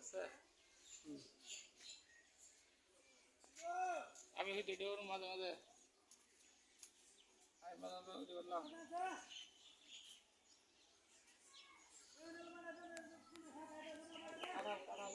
আছে আমি ওই ভিডিওর মাঝে মাঝে আমি মাঝে মাঝে ভিডিও করলাম আরাম আরাম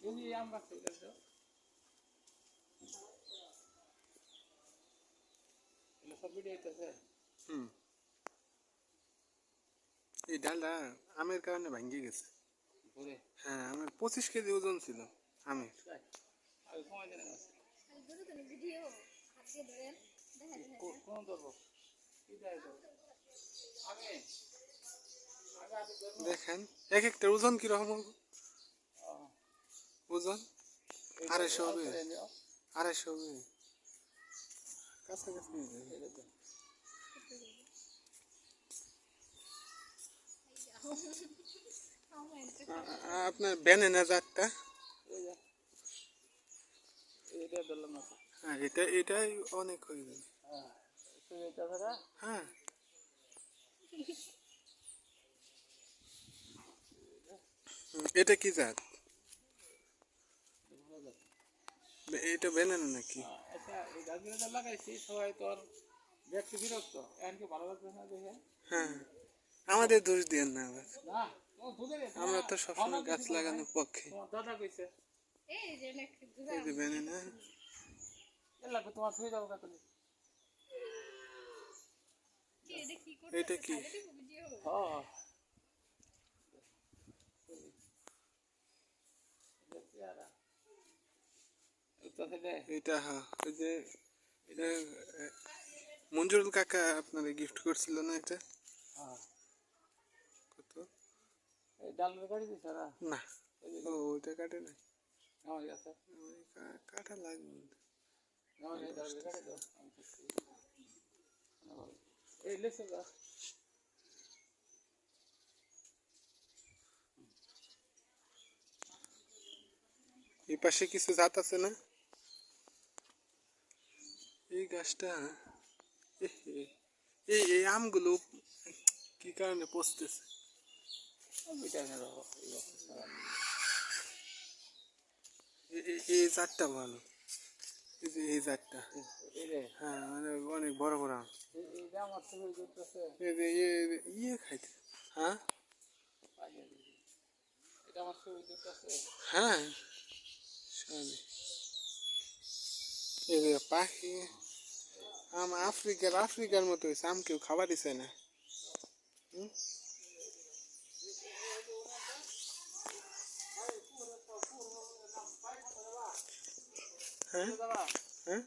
যদি আমরা ঠিক আছে এগুলো সব ভিডিও হইতেছে হুম। এই ডালটা আমের কারণে ভাঙ্গি গেছে। হ্যাঁ আমার পঁচিশ কেজি ওজন ছিল আমি। ধরেন দেখেন আমি আমি। এক একটা ওজন কীরকম হবে? ওজন? আড়াইশো হবে। আড়াইশো হবে। কাছাকাছি হয়ে আ- আপনার ব্যানানা জাতটা। হ্যাঁ এটা, এটাই অনেক হয়ে হ্যাঁ। এটা কি জাত? এটা ব্যানানা নাকি? হ্যাঁ। আমাদের দোষ দিয়েন না আবার। আমরা তো সবসময় গাছ লাগানোর পক্ষে। তোমার দাদা কইছে। এই যে অনেক এই যে ব্যানানা এর লাগবে তোমার ছুঁয়ে যাব কাকুলি এটা কি? এটা হ্যাঁ ওই যে এটা মঞ্জুরুল কাকা আপনারা গিফট করছিল না এটা? হ্যাঁ। এই ডাল গাড়ি দিছে না না ও ওইটা কাটে না আমার কাছে ওই কা- কাটা লাগবে আমার এই ডাল গাড়ি দাও আমি করছি। এই লেসে যা এই পাশে কিছু জাত আছে না এই গাছটা এ- এ- এই এই আমগুলো কি কারণে পচতেছে ভিটামিনের অভাব এই জাতটা ভালো। এই জাতটা। হ্যাঁ মানে অনেক বড় বড় ইয়ে খাইতে। হ্যাঁ? হ্যাঁ। পাখি। আম আফ্রিকার আফ্রিকার মতো হয়েছে আম কেউ খাবার চায় না। হুম? হ্যাঁ দাদা হ্যাঁ